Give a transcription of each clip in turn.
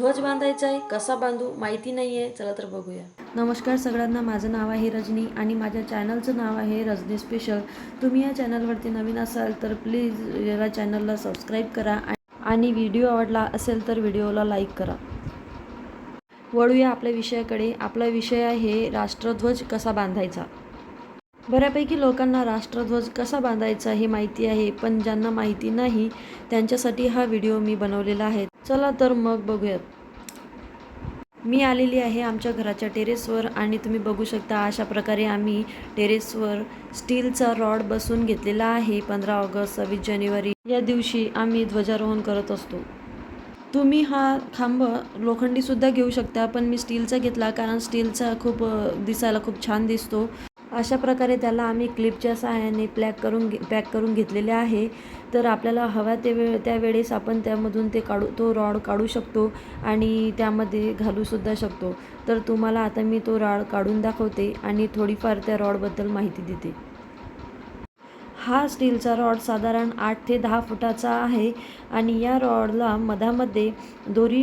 ध्वज बांधायचा आहे कसा बांधू माहिती नाही आहे चला तर बघूया. नमस्कार सगळ्यांना माझं नाव आहे रजनी आणि माझ्या चॅनलचं नाव आहे रजनी स्पेशल तुम्ही या चॅनलवरती नवीन असाल तर प्लीज या चॅनलला सबस्क्राईब करा आणि व्हिडिओ आवडला असेल तर व्हिडिओला लाईक करा. वळूया आपल्या विषयाकडे. आपला विषय आहे राष्ट्रध्वज कसा बांधायचा? बऱ्यापैकी लोकांना राष्ट्रध्वज कसा बांधायचा हे माहिती आहे पण ज्यांना माहिती नाही त्यांच्यासाठी हा व्हिडिओ मी बनवलेला आहे. चला तर मग बघूयात. मी आलेली आहे आमच्या घराच्या टेरेसवर आणि तुम्ही बघू शकता अशा प्रकारे आम्ही टेरेसवर स्टीलचा रॉड बसून घेतलेला आहे. पंधरा ऑगस्ट सव्वीस जानेवारी या दिवशी आम्ही ध्वजारोहण करत असतो. तुम्ही हा खांब लोखंडीसुद्धा घेऊ शकता पण मी स्टीलचा घेतला कारण स्टीलचा खूप दिसायला खूप छान दिसतो. अशा प्रकारे त्याला आम्ही क्लिपच्या सहाय्याने प्लॅक करून घे पॅक करून घेतलेले आहे. तर आपल्याला हव्या ते वेळ त्यावेळेस आपण त्यामधून ते काढू तो रॉड काढू शकतो आणि त्यामध्ये घालूसुद्धा शकतो. तर तुम्हाला आता मी तो रॉड काढून दाखवते आणि थोडीफार त्या रॉडबद्दल माहिती देते. हा स्टीलचा रॉड साधारण आठ ते दहा फुटाचा आहे आणि या रॉडला मधामध्ये दोरी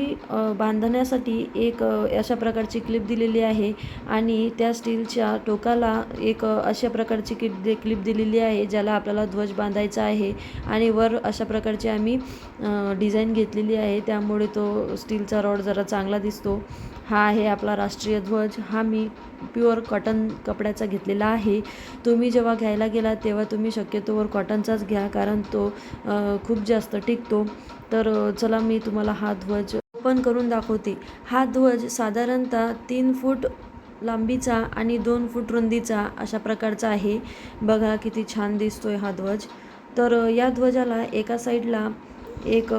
बांधण्यासाठी एक अशा प्रकारची क्लिप दिलेली आहे आणि त्या स्टीलच्या टोकाला एक अशा प्रकारची क्लिप क्लिप दिलेली आहे ज्याला आपल्याला ध्वज बांधायचा आहे आणि वर अशा प्रकारची आम्ही डिझाईन घेतलेली आहे. त्यामुळे तो स्टीलचा रॉड जरा चांगला दिसतो. हा आहे आपला राष्ट्रीय ध्वज. हा मी प्युअर कॉटन कपड्याचा घेतलेला आहे. तुम्ही जेव्हा घ्यायला गेला तेव्हा तुम्ही शक्यतोवर कॉटनचाच घ्या कारण तो खूप जास्त टिकतो. तर चला मी तुम्हाला हा ध्वज ओपन करून दाखवते. हा ध्वज साधारणतः तीन फूट लांबीचा आणि दोन फूट रुंदीचा अशा प्रकारचा आहे. बघा किती छान दिसतोय हा ध्वज. तर या ध्वजाला एका साईडला एक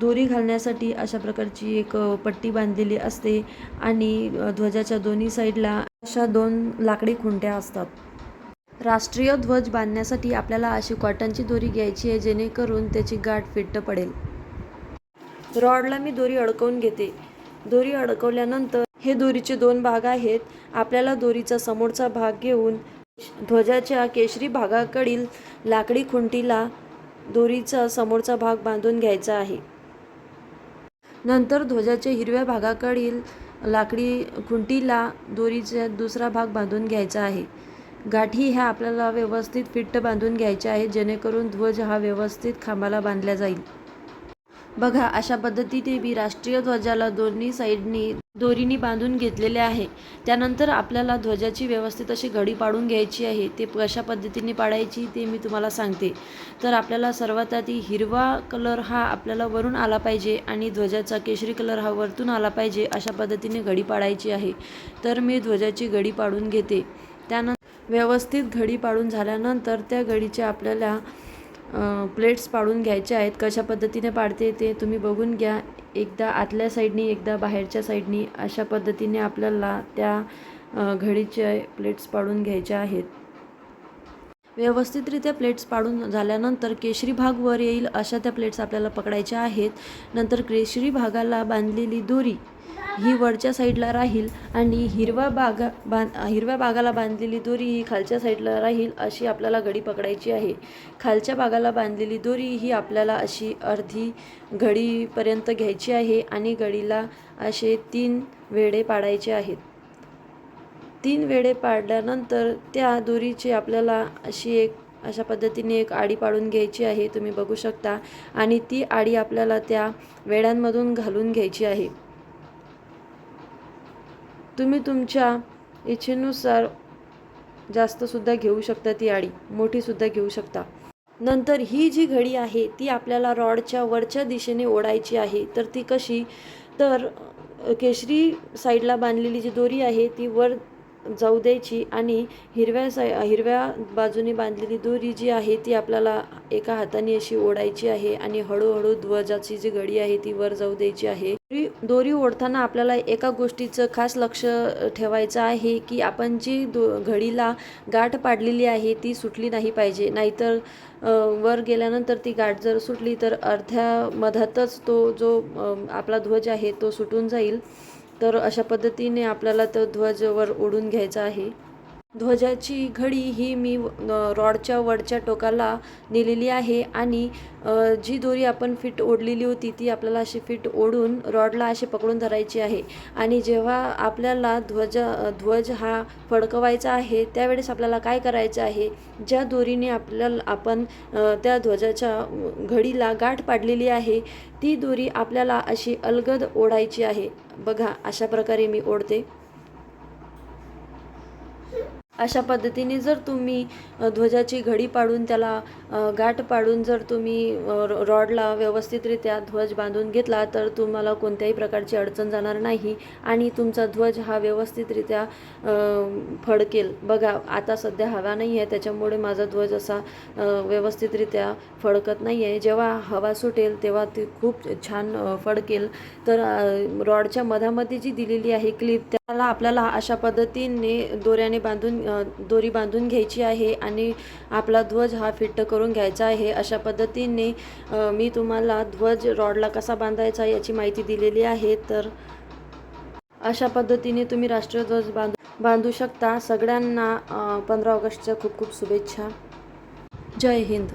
दोरी घालण्यासाठी अशा प्रकारची एक पट्टी बांधलेली असते आणि ध्वजाच्या दोन्ही साईडला अशा दोन लाकडी खुंट्या असतात. राष्ट्रीय ध्वज बांधण्यासाठी आपल्याला अशी कॉटनची दोरी घ्यायची आहे जेणेकरून त्याची गाठ फिट्ट पडेल. रॉडला मी दोरी अडकवून घेते. दोरी अडकवल्यानंतर हे दोरीचे दोन भाग आहेत. आपल्याला दोरीचा समोरचा भाग घेऊन ध्वजाच्या केशरी भागाकडील लाकडी खुंटीला दोरीचा समोरचा भाग बांधून घ्यायचा आहे. नंतर ध्वजाच्या हिरव्या भागाकडील लाकडी खुंटीला दोरीचा दुसरा भाग बांधून घ्यायचा आहे. गाठी ह्या आपल्याला व्यवस्थित फिट्ट बांधून घ्यायच्या आहेत जेणेकरून ध्वज हा व्यवस्थित खांबाला बांधला जाईल. बघा अशा पद्धतीने मी राष्ट्रीय ध्वजाला दोन्ही साईडनी दोरीनी बांधून घेतलेले आहे. त्यानंतर आपल्याला ध्वजाची व्यवस्थित अशी घडी पाडून घ्यायची आहे. ते कशा पद्धतीने पाडायची ते मी तुम्हाला सांगते. तर आपल्याला सर्वात आधी हिरवा कलर हा आपल्याला वरून आला पाहिजे आणि ध्वजाचा केशरी कलर हा वरतून आला पाहिजे अशा पद्धतीने घडी पाडायची आहे. तर मी ध्वजाची घडी पाडून घेते. त्यानंतर व्यवस्थित घडी पाडून झाल्यानंतर त्या घडीचे आपल्याला प्लेट्स पाडून घ्यायच्या आहेत. कशा पद्धतीने पाडते ते तुम्ही बघून घ्या. एकदा आतल्या साईडनी एकदा बाहेरच्या साईडनी अशा पद्धतीने आपल्याला त्या घडीचे प्लेट्स पाडून घ्यायच्या आहेत. व्यवस्थितरित्या प्लेट्स पाडून झाल्यानंतर केशरी भाग वर येईल अशा त्या प्लेट्स आपल्याला पकडायच्या आहेत. नंतर केशरी भागाला बांधलेली दोरी ही वरच्या साईडला राहील आणि हिरवा बागा बांध हिरव्या भागाला बांधलेली दोरी ही खालच्या साईडला राहील अशी आपल्याला घडी पकडायची आहे. खालच्या भागाला बांधलेली दोरी ही आपल्याला अशी अर्धी घडीपर्यंत घ्यायची आहे आणि घडीला असे तीन वेळे पाडायचे आहेत. तीन वेळे पाडल्यानंतर त्या दोरीची आपल्याला अशी एक अशा पद्धतीने एक आडी पाडून घ्यायची आहे तुम्ही बघू शकता. आणि ती आडी आपल्याला त्या वेड्यांमधून घालून घ्यायची आहे. तुम्ही तुमच्या इच्छेनुसार जास्तसुद्धा घेऊ शकता ती आडी मोठीसुद्धा घेऊ शकता. नंतर ही जी घडी आहे ती आपल्याला रॉडच्या वरच्या दिशेने ओढायची आहे. तर ती कशी? तर केशरी साईडला बांधलेली जी दोरी आहे ती वर जाऊ द्यायची आणि हिरव्या साई हिरव्या बाजूने बांधलेली दोरी जी आहे ती आपल्याला एका हाताने अशी ओढायची आहे आणि हळूहळू ध्वजाची जी घडी आहे ती वर जाऊ द्यायची आहे. दोरी ओढताना आपल्याला एका गोष्टीचं खास लक्ष ठेवायचं आहे की आपण जी दो घडीला गाठ पाडलेली आहे ती सुटली नाही पाहिजे. नाहीतर वर गेल्यानंतर ती गाठ जर सुटली तर अर्ध्या मधातच तो जो आपला ध्वज आहे तो सुटून जाईल. तर अशा पद्धतीने आपल्याला तो ध्वज वर ओढून घ्यायचा आहे. ध्वजाची घडी ही मी रॉडच्या वरच्या टोकाला नेलेली आहे आणि जी दोरी आपण फिट ओढलेली होती ती आपल्याला अशी फिट ओढून रॉडला अशी पकडून धरायची आहे. आणि जेव्हा आपल्याला ध्वज ध्वज हा फडकवायचा आहे त्यावेळेस आपल्याला काय करायचं आहे? ज्या दोरीने आपल्याला आपण त्या ध्वजाच्या घडीला गाठ पाडलेली आहे ती दोरी आपल्याला अशी अलगद ओढायची आहे. बघा अशा प्रकारे मी ओढते. अशा पद्धतीने जर तुम्ही ध्वजाची घडी पाडून त्याला गाठ पाडून जर तुम्ही रॉडला व्यवस्थितरित्या ध्वज बांधून घेतला तर तुम्हाला कोणत्याही प्रकारची अडचण जाणार नाही आणि तुमचा ध्वज हा व्यवस्थितरित्या फडकेल. बघा आता सध्या हवा नाही आहे त्याच्यामुळे माझा ध्वज असा व्यवस्थितरित्या फडकत नाही आहे जेव्हा हवा सुटेल तेव्हा ती खूप छान फडकेल. तर रॉडच्या मधामध्ये जी दिलेली आहे क्लिप त्या त्याला आपल्याला अशा पद्धतीने दोऱ्याने बांधून दोरी बांधून घ्यायची आहे आणि आपला ध्वज हा फिट्ट करून घ्यायचा आहे. अशा पद्धतीने मी तुम्हाला ध्वज रॉडला कसा बांधायचा याची माहिती दिलेली आहे. तर अशा पद्धतीने तुम्ही राष्ट्रीय ध्वज बांधू बांधू शकता. सगळ्यांना पंधरा ऑगस्टच्या खूप खूप शुभेच्छा. जय हिंद.